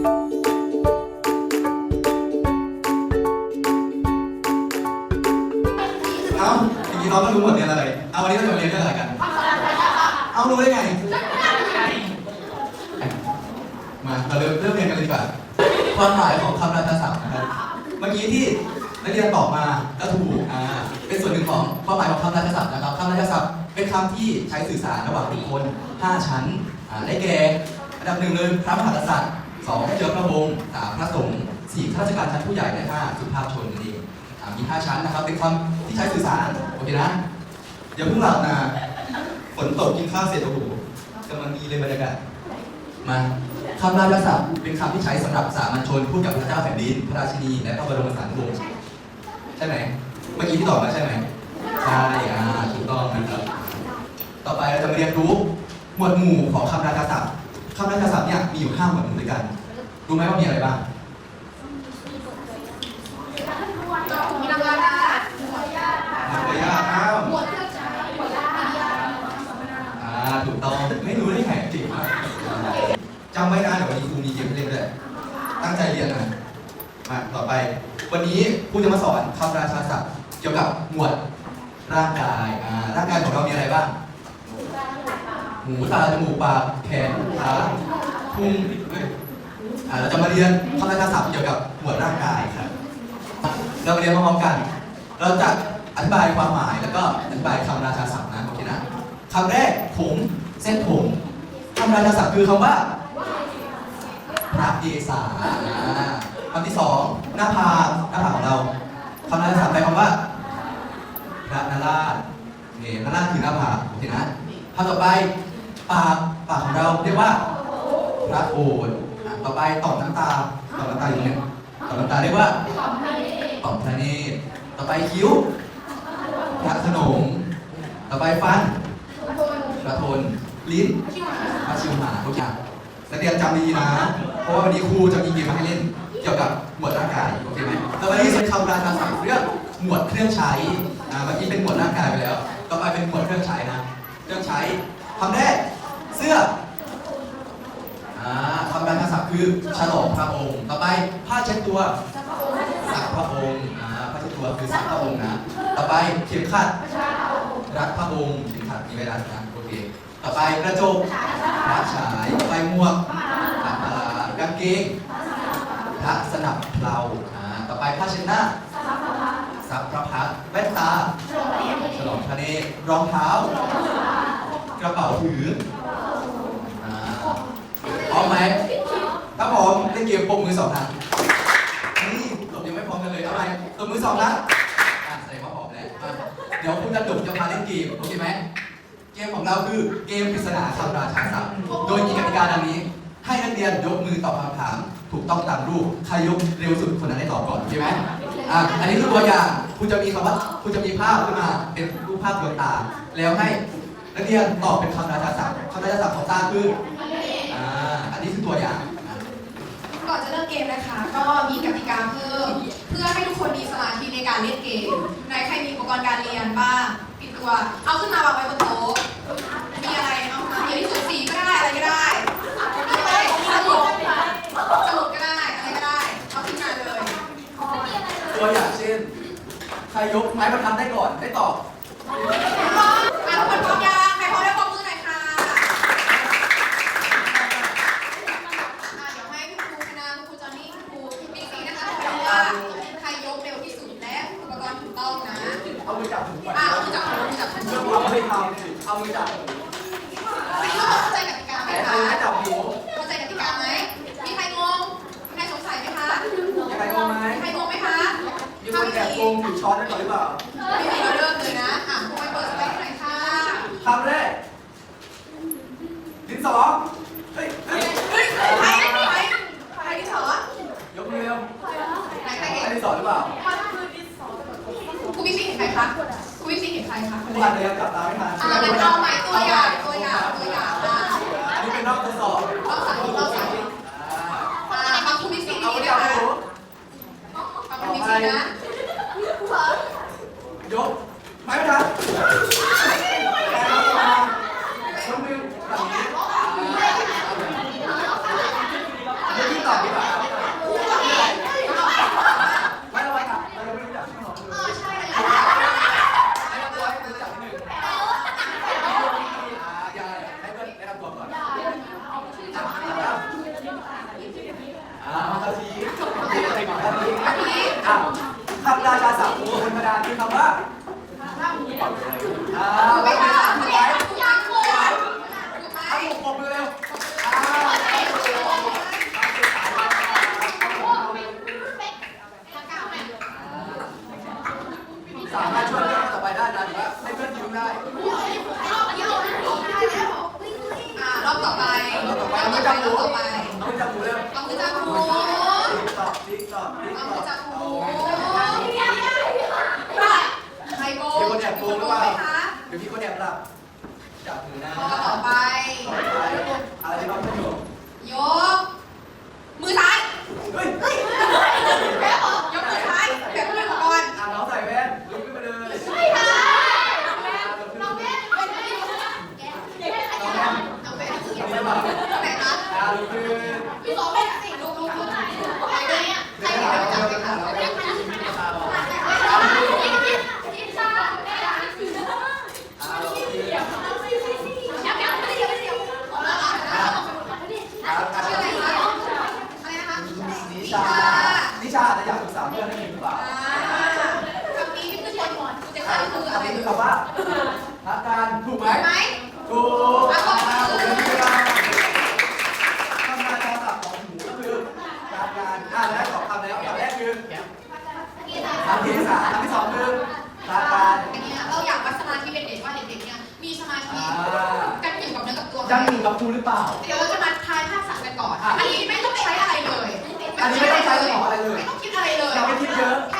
เอ้าอย่างนี้เราก็รู้หมดเรียนอะไร เอาวันนี้เราจะมาเรียนเรื่องอะไรกัน เอารู้ได้ไง มาเราเริ่มเริ่มเรียนกันเลยดีกว่า ความหมายของคำราชาศัพท์นะครับ เมื่อกี้ที่นักเรียนตอบมาก็ถูกอ่าเป็นส่วนหนึ่งของความหมายของคำราชาศัพท์นะครับคำราชาศัพท์เป็นคำที่ใช้สื่อสารระหว่างบุคคล 5 ชั้นอ่าได้แก่อันดับหนึ่งเลยพระมหากษัตริย์ สองเจ้าพระวงศ์สามพระสงฆ์สี่ข้าราชการชั้นผู้ใหญ่และห้าสุภาพชนนั่นเองอ่ามีห้าชั้นนะครับ เป็นคำที่ใช้สื่อสาร โอเคนะอย่าเพิ่งหลับนะฝนตกกินข้าวเสร็จโอ้โหกำลังดีเลยบรรยากาศมาคำราชศัพท์เป็นคำที่ใช้สำหรับสามัญชนพูดกับพระเจ้าแผ่นดิน พระราชินี และพระบรมสารีวงศ์ใช่ไหมเมื่อกี้ที่ตอบมาใช่ไหมใช่อ่าถูกต้องนะครับต่อไปเราจะมาเรียนรู้หมวดหมู่ของคำราชศัพท์ คำราชศัพท์เนี่ยมีอยู่ห้าหมวดหมู่ด้วยกันรู้ไหมว่ามีอะไรบ้างมีรางวัลค่ะหมวดยากอ้าวหมวเครื่องใช้หมวดละมียาอ่าถูกต้องไม่รู้ได้ไงจริงมากจำไว้นะเดี๋ยววันนี้ครูมีเกมให้เล่นด้วยตั้งใจเรียนนะมาต่อไป วันนี้ครูจะมาสอนคำราชาศัพท์เกี่ยวกับหมวดร่างกายอ่าร่างกายของเรามีอะไรบ้าง หูตาจมูกปากแขนขาพุงเอ้ยอ่าเราจะมาเรียนคำราชาศัพท์เกี่ยวกับหมวดร่างกายครับเรามาเรียนพร้อมๆกัน เราจะอธิบายความหมายแล้วก็อธิบายคำราชาศัพท์นะโอเคนะคำแรกผมเส้นผมคำราชาศัพท์คือคำว่าพระเกศาอ่าคำที่สองหน้าผากหน้าผากของเราคำราชาศัพท์แปลคำว่าพระนราชเนี่ยนราชคือหน้าผากโอเคนะ คำต่อไปปากปากของเราเรียกว่าพระโอษฐ์อะต่อไปต่อมน้ำตาต่อมน้ำตาอยู่เนี่ยต่อมน้ำตาเรียกว่าต่อมพระเนตรต่อไปคิ้วพระขนงต่อไปฟันพระทนลิ้นพระชิวหาทุกอย่างนักเรียนจำดีนะ เพราะว่าวันนี้ครูจะมีเกมมาให้เล่น เกี่ยวกับหมวดร่างกาย โอเคไหมแล้ววันนี้เป็นคำราชาศัพท์เรื่องหมวดเครื่องใช้อ่าเมื่อกี้เป็นหมวดร่างกายไปแล้ว ต่อไปเป็นหมวดเครื่องใช้นะ เครื่องใช้คำแรกเสื้ออ่าคำแราชาศัพท์คือฉลองพระองค์ ต่อไปผ้าเช็ดตัวสักพระองค์อ่าผ้าเช็ดตัวคือสักพระองค์นะ ต่อไปเข็มขัดรักพระองค์เข็มขัดมีไว้รัดนะโอเคต่อไปกระจกพระฉายต่อไปหมวกกางเกงพระสนับเพลาอ่าต่อไปผ้าเช็ดหน้าสัพพระพักแว่นตาฉลองพระเนตรรองเท้า กระเป๋าถืออ่าพร้อมไหมถ้าพร้อมเล่นเกมปมมือสองครั้งนี่ตบยังไม่พร้อมกันเลยเอาไหมตบมือสองนะอะแสดงว่าพร้อมแล้วมาเดี๋ยวคุณจะจบจะพาเล่นเกมโอเคไหมเกมของเราคือเกมปริศนาคำราชาศัพท์โดยมีกติกาดังนี้ ให้นักเรียนยกมือตอบคำถาม ถูกต้องตามรูปใครยกเร็วสุดคนนั้นได้ตอบก่อนโอเคไหมอะอันนี้คือตัวอย่างคุณจะมีคำว่าคุณจะมีภาพขึ้นมาเป็นรูปภาพดวงตา แล้วให้ นักเรียนตอบเป็นคำราชาศัพท์คำราชาศัพท์ของตาคืออ่าอันนี้คือตัวอย่างก่อนจะเริ่มเกมนะคะ ก็มีกติกาเพิ่มเพื่อให้ทุกคนมีสมาธิในการเล่นเกมไหนใครมีอุปกรณ์การเรียนบ้างปิดตัว เอาขึ้นมาวางไว้บนโต๊ะมีอะไรเอามาเยอะที่สุดสีก็ได้อะไรก็ได้อะไรสมุดสมุดก็ได้อะไรก็ได้เอาขึ้นมาเลยตัวอย่างเช่นใครยกไม้บรรทัดได้ก่อนได้ตอบ มาทุกคนพร้อมยังใครพร้อมแล้วปรบมือหน่อยค่ะอะเดี๋ยวให้คุณครูคณะคุณครูจอนนี่คุณครูบิ๊กซีนะคะบอกว่าใครยกเร็วที่สุดและอุปกรณ์ถูกต้องนะ เอามือจับถุงก่อน อะเอามือจับมือจับมือ เรื่อง จับ เราไม่ทำเอามือจับ เข้าใจกติ กาไหมแต่ใครคะไม่จับหูเข้าใจกติกาไหมมีใครงงมีใครสงสัยไหมคะมีใครงงไหมมีใครงงไหมคะมีคนแอบโกงถือช้อนได้ก่อนหรือเปล่าไม่มีเราเริ่มเลยนะอะครูไปเปิดสไลด์หน่อยค่ะคำแรกดินสอเฮ้ยเฮ้ยเฮ้ยใครใครใครใครที่สอนยกมือเร็วไหนใครใครเห็นดินสอหรือเปล่าครูบิ๊กซีเห็นใครคะครูบิ๊กซีเห็นใครคะผู้พันเลยจับตาไม่ทันอ่างั้นเอาใหม่ตัวอย่างตัวอย่างตัวอย่าง อะอันนี้เป็นนอกทดสอบเราสาธิตเราสาธิตอ่าอ่าฟังครูบิ๊กซีเอาดีมือนะจับคะหูฟังครูบิ๊กซีนะ ยก ไม้บรรทัดยกมือแบบนี้อ่าเดี๋ยวพี่ตอบดีกว่า งหรือเปล่า เดี๋ยวพี่คนแอบหลับมือหน้า ข้อต่อไป ต่อไปอะไรที่น้องประโยชน์ ยก มือซ้าย เฮ้ย แบบยกมือซ้ายแบบผู้เล่นอุปกรณ์ อะน้องใส่แว่นลุกขึ้นมาเลย ไม่ค่ะ น้องแว่นน้องแว่น เอาไปเอาไป น้องแว่นบอก ไหนคะ อะลุกขึ้น พี่สองเป็นสิลูกลูกลูกไหนไหนเนี่ยใครเห็นไม่จับเลยค่ะ อะลุกขึ้น ชื่ออะไรคะอะไรนะคะนิชา นิชาอาจจะอยากปรึกษาเพื่อนได้หรือเปล่าคำนี้ที่คือคนจะขายคืออะไรอันนี้คือคำว่ารักการถูกไหม ไหม ถูกอะผมเป็นที่ว่าคำนาจาศัพท์ของหมูก็คือการการอะแล้วสองคำแล้วคำแรกคือคำที่สามคำที่สองคือการการ อันนี้เราอยากวัดสมาธิเด็กๆว่าเด็กๆเนี่ยมีสมาธิอ่า กันอยู่กับเนื้อกับตัวยังอยู่กับครูหรือเปล่า เดี๋ยวเราจะมา อนอันนี้ไม่ต้องใช้อะไรเลย อันนี้ไม่ต้องใช้สมองอะไรเลย ไม่ต้องคิดอะไรเลย อย่าไปคิดเยอะ แค่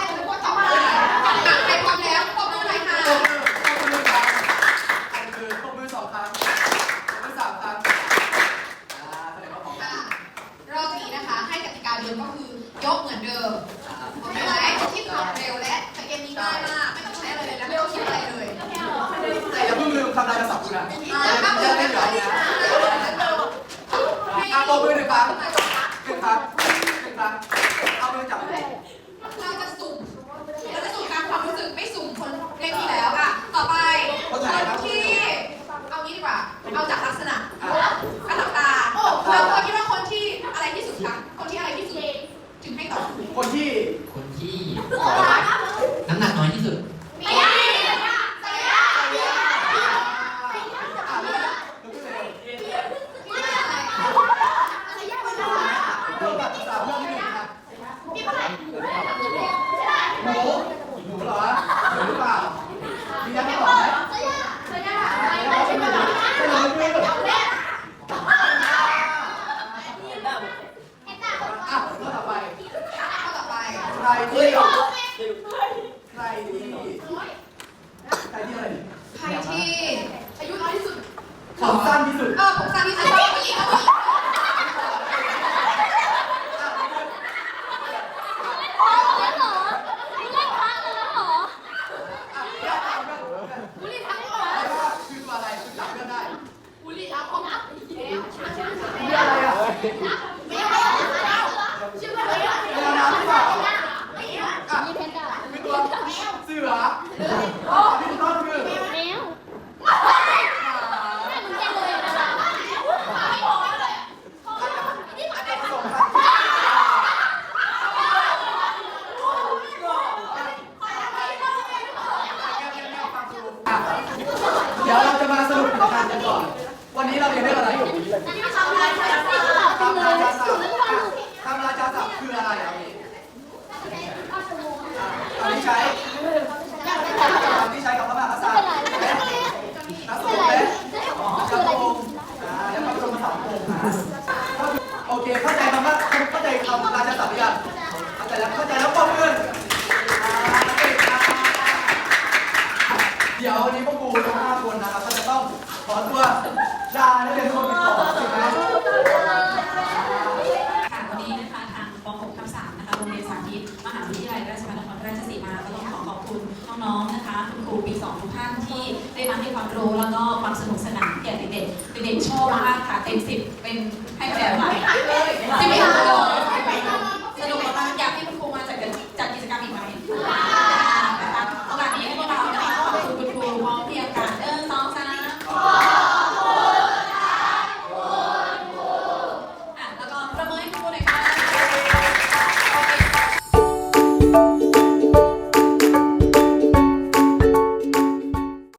ตบมือหนึ่งครั้งหนึ่งครั้งหนึ่งครั้งเอามือจับเลยเราจะสุ่มเราจะสุ่มตามความรู้สึกไม่สุ่มคนเล่นที่แล้วอะ ต่อไปคนที่ เอางี้ดีกว่า เอาจากลักษณะอะกระตับตาเราควรคิดว่าคนที่อะไรที่สุดคะคนที่อะไรที่สุด ถึงให้ตอบคนที่ คนที่น้ำหนักน้อยที่สุด ไม่ได้ อะลุกขึ้นเลยเริ่มแบบสามเรื่องที่หนึ่งนะหมูหมูเหรอหมูหรือเปล่ามียังไม่ตอบไหมอะข้อต่อไป ข้อต่อไป ใครที่ใครที่ใครที่อะไร ใครที่อายุน้อยที่สุด ผมสั้นที่สุด เออผมสั้นที่สุดผู้หญิงผู้หญิง บุรีทั้งหมด คือตัวอะไรคือจับเพื่อนได้ บุรีทั้งหมด มีอะไรอะเวลาน้ำหรือเปล่าอะคือตัวเสืออ๋อที่ถูกต้องคือผสมกันอะเดี๋ยวเราจะ ทานกันก่อน วันนี้เราเรียนเรื่องอะไรคำราชาศัพท์คำราชาศัพท์คำราชาศัพท์คืออะไรครับพี่คำที่ใช้คำที่ใช้กับพระมหากษัตริย์และพระสงฆ์และพระองค์อ่าและพระบรมสารีริกธาตุก็คือโอเค เข้าใจคำว่าเข้าใจคำราชาศัพท์หรือยังเข้าใจแล้ว เข้าใจแล้วปรบมืออ่าเก่งมากเดี๋ยววันนี้พวกครูทั้งห้าคนนะครับก็จะต้องขอตัวลานักเรียนทุกคนไปก่อนถูกไหม ค่ะวันนี้นะคะทางป .6 ทับ3นะคะโรงเรียนสาธิตมหาวิทยาลัยราชภัฏนครราชสีมาก็ต้องขอขอบคุณน้องๆนะคะคุณครูปี2ทุกท่านที่ได้มาให้ความ รู้แล้วก็ความสนุกสนานแก่เด็กๆเด็กๆชอบมากค่ะเต็ม10